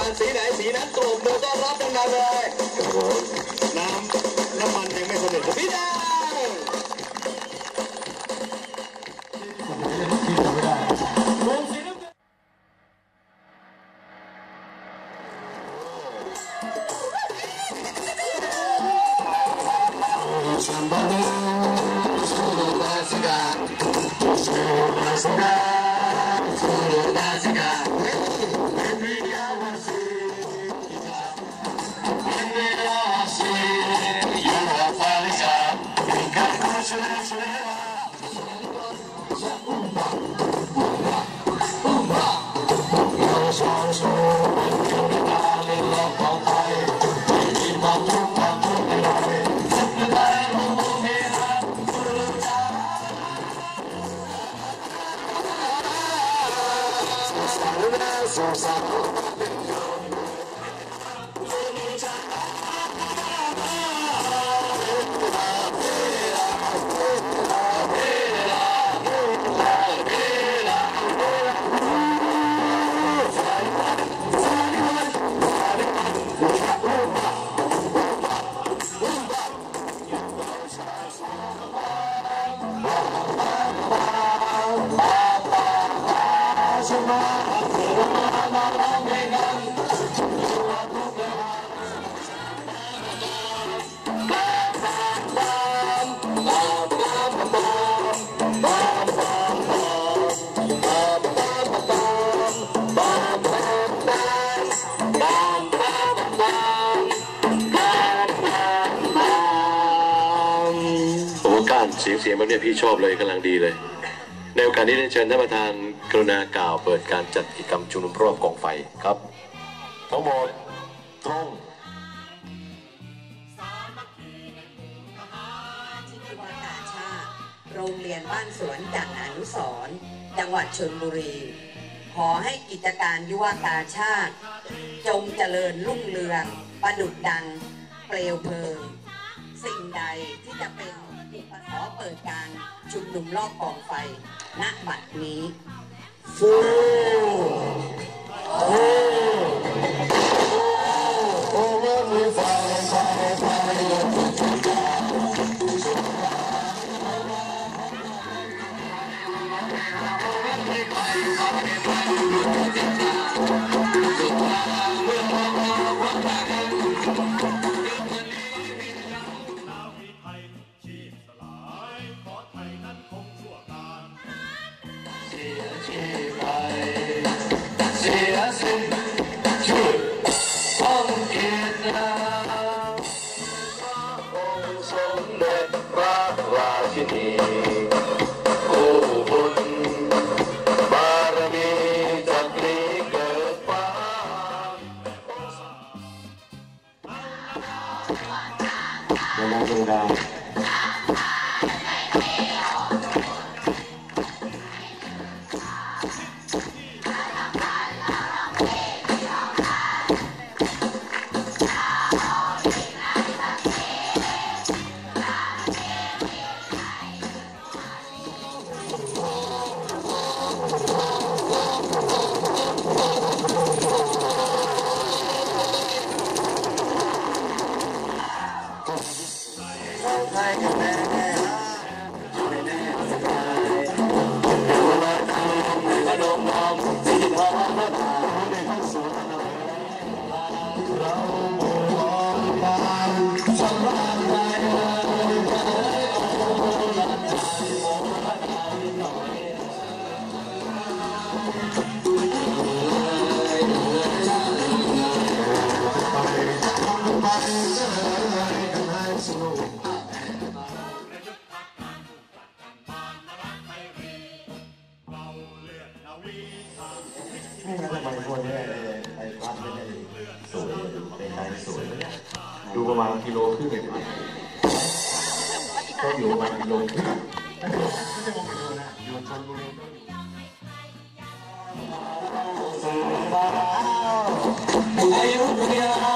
านสีไหนสีนั้นตบมือต้อนรับดังๆเลยน้ำน้ำมันยังไม่สำเร็จพี่ดา それそれ เสียงเสียงแบบเนี้ยพี่ชอบเลยกำลังดีเลย ในโอกาสนี้ได้เชิญท่านประธานกรุณากล่าวเปิดการจัดกิจกรรมชุมนุมรอบกองไฟครับ ทั้งหมดตรงที่ที่ว่ากาชาติโรงเรียนบ้านสวนจันทนุสรณ์จังหวัดชลบุรี ขอให้กิจการยุวกาชาติ จงเจริญรุ่งเรือง ประดุดดัง เปลวเพลิง สิ่งใดที่จะเป็นอุปสรรคเปิดการชุมนุมรอบกองไฟณบัดนี้ ส ก็อยู่ประมาณกิโลครึ่งไม่ใช่มองกิโลนะอยู่ชนบุรีก็อยู่ส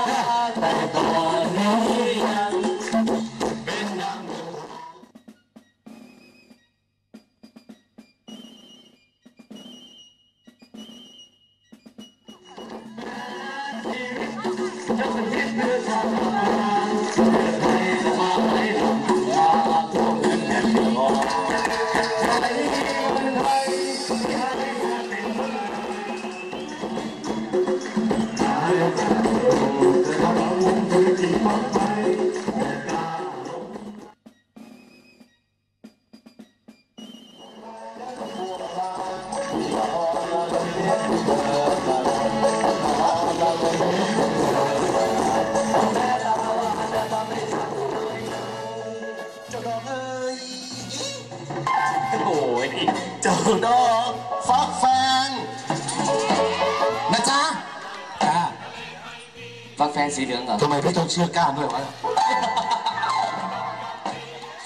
ฟักแฟนสีเหลืองเหรอทำไมพี่ต้องเชื่อก้านด้วยวะ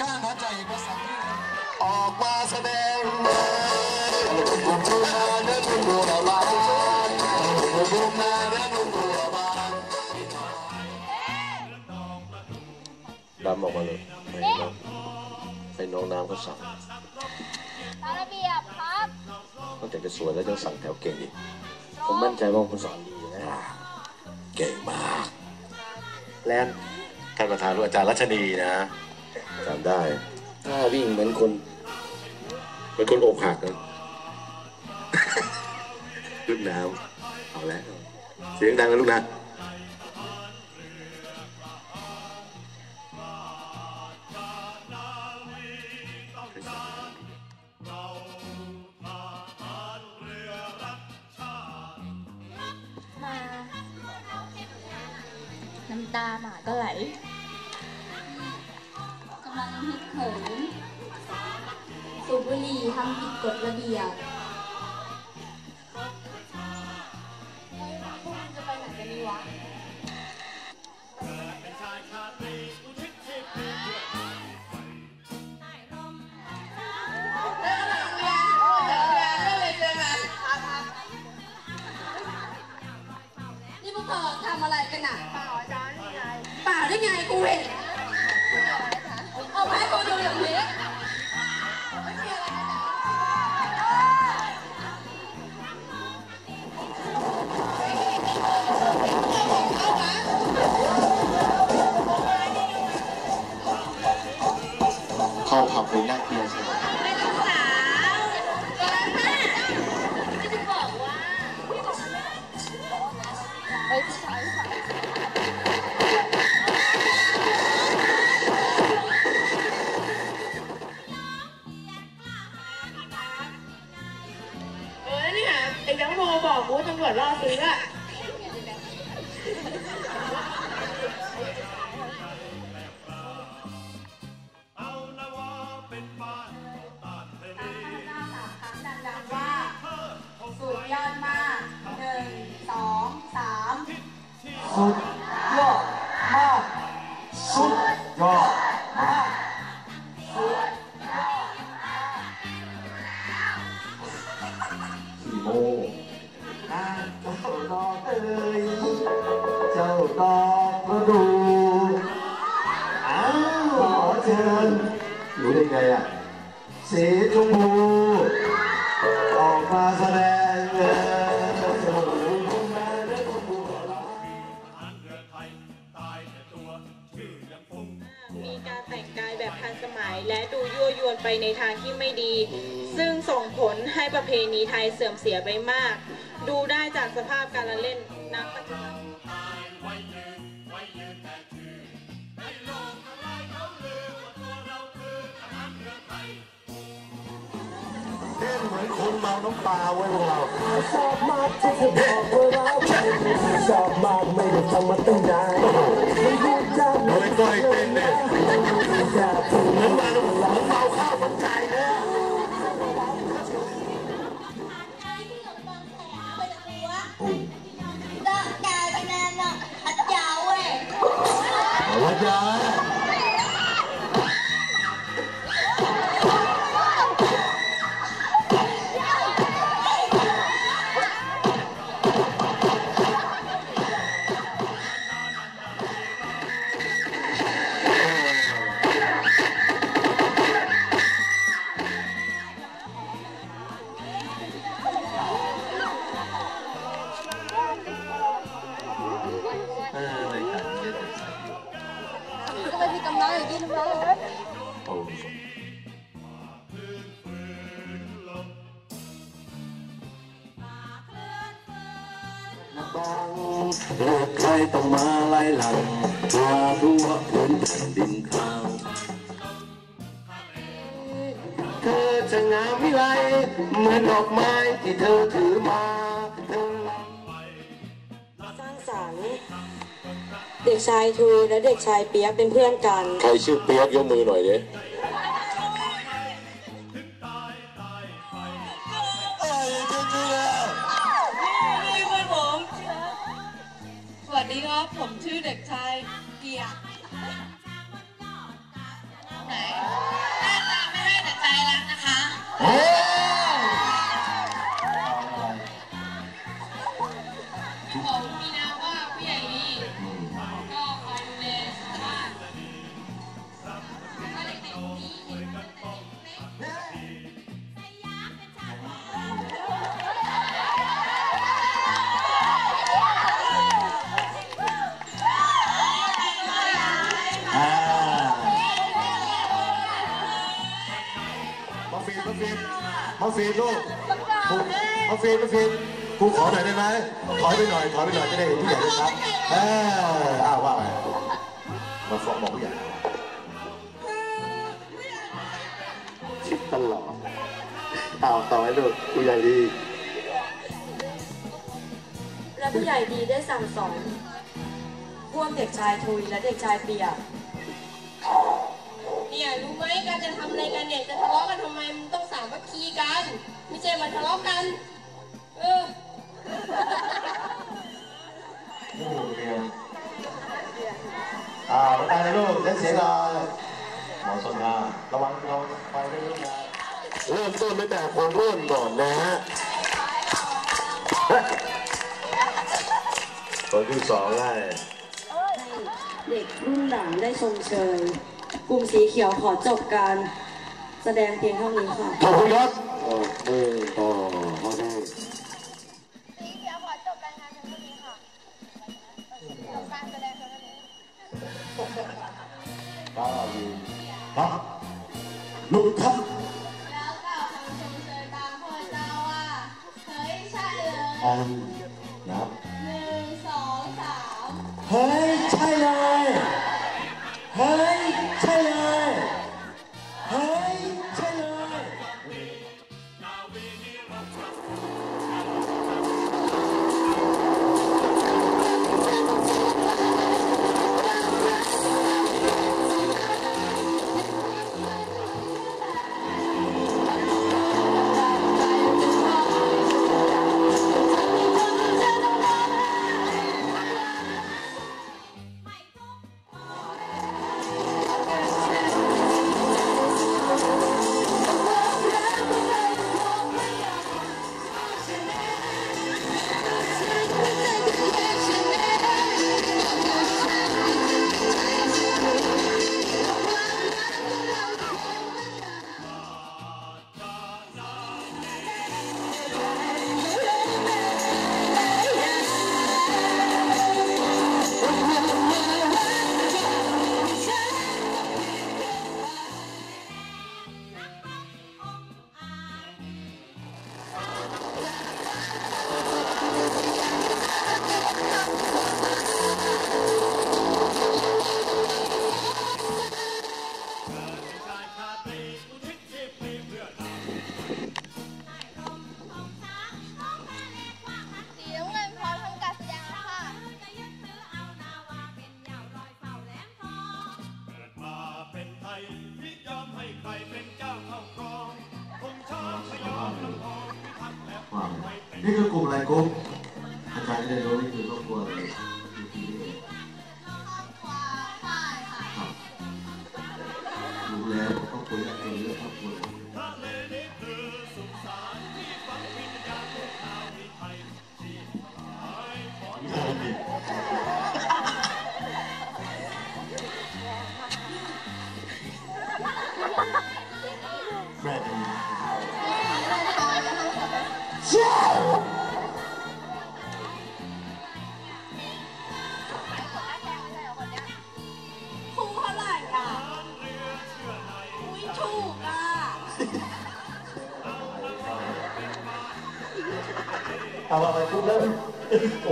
ก้านนะใจภาษาออกมาแสดงผมชื่อนาเนื้อทุ่งบัวบานผมนาเนื้อทุ่งบัวบานดำออกมาเลยให้น้องให้น้องน้ำเขาสั่งตามระเบียบครับนอกจากจะสวยแล้วยังสั่งแถวเก่งอีกผมมั่นใจว่าคุณสอนดีนะ เก่งมาก แลนท่านประธานรู้อาจารย์รัชนีนะจำได้ถ้าวิ่งเหมือนคนเหมือนคนอกหักนะขึ้นน้ำเอาแล้วเสียงดังนะลูกนะ ก็ไหลกำลังฮิตเหินสูบบุหรี่ทำผิดกฎระเบียบพวกมึงจะไปไหนกันดีวะนี่พวกเธอทำอะไรกันน่ะ เปล่า สุดยอดมากสุดยอดมากขี่โมอ่าเจ้าดอกเอ้ยเจ้าดอกประดูอ้าวขอเชิญรู้ได้ไงอะสีชมพู ไปในทางที่ไม่ดี ซึ่งส่งผลให้ประเพณีไทยเสื่อมเสียไปมาก ดูได้จากสภาพการละเล่นนักปัจจุบันเต้นเหมือนคนเมาน้ำปลาไว้พวกเราชอบมากที่เธอบอกว่าเราชอบมากไม่ได้ทำมาตั้งนาน เธอจะงามวิไลเหมือนดอกไม้ที่เธอถือมาเสร้างสรรค์เด็กชายทูและเด็กชายเปียกเป็นเพื่อนกัน ใครชื่อเปียกยกมือหน่อยเด้ ผมมีนามว่าผู้ใหญ่ดีก็คอยดูแลชาวบ้านก็เด็กๆคนนี้เห็นมาตั้งแต่เด็กอ่ามาฟีนมาฟีนมาฟีนลูกครูมาฟีนมาฟีน ครูขอหน่อยได้ไหมถอยไปหน่อยถอยไปหน่อยจะได้เห็นผู้ใหญ่ด้วยครับเอออ้าวว่าไปมาฟ้องบอกผู้ใหญ่ชิดตลอดอ้าวต่อให้ลูกผู้ใหญ่ดี และผู้ใหญ่ดีได้สั่งสอนพวกเด็กชายทุยและเด็กชายเปียกเนี่ยรู้ไหมการจะทำอะไรกันเนี่ยจะทะเลาะกันทำไมมันต้องสามัคคีกัน ไม่ใช่มาทะเลาะกัน โอ้โหเรียนอ่าประธานในลูกเล่นเสียงหน่อยหมอสนมาระวังระวังไฟด้วยลูกนะเริ่มต้นตั้งแต่คนร่วนก่อนนะฮะคนที่สองได้เด็กรุ่นหลังได้ชมเชยกลุ่มสีเขียวขอจบการแสดงเพียงเท่านี้ค่ะ ขอบคุณครับ โอ้โหต่อโอ เลยอันนับหนึ่งสองสามเฮ้ย ใช่เลย นี่คือกลุ่มอะไรกลุ่มอาจารย์จะได้รู้นี่คือครอบครัวอะไเอาว่าไปพูดแล้วโ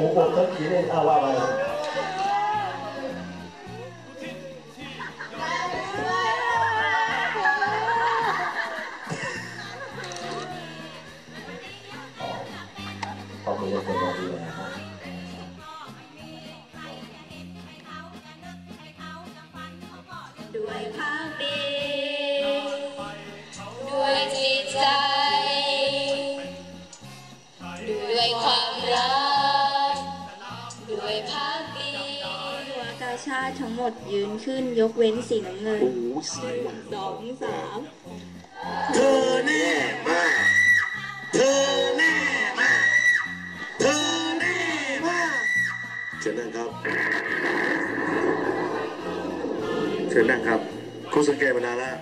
หมดยืนขึ้นยกเว้นสีน้ำเงินสหนึ่งสองสามเธอแน่มากเธอแน่มากเธอแน่มากเชิญนั่งครับเชิญนั่งครับคุณสังเกตมานานแล้ว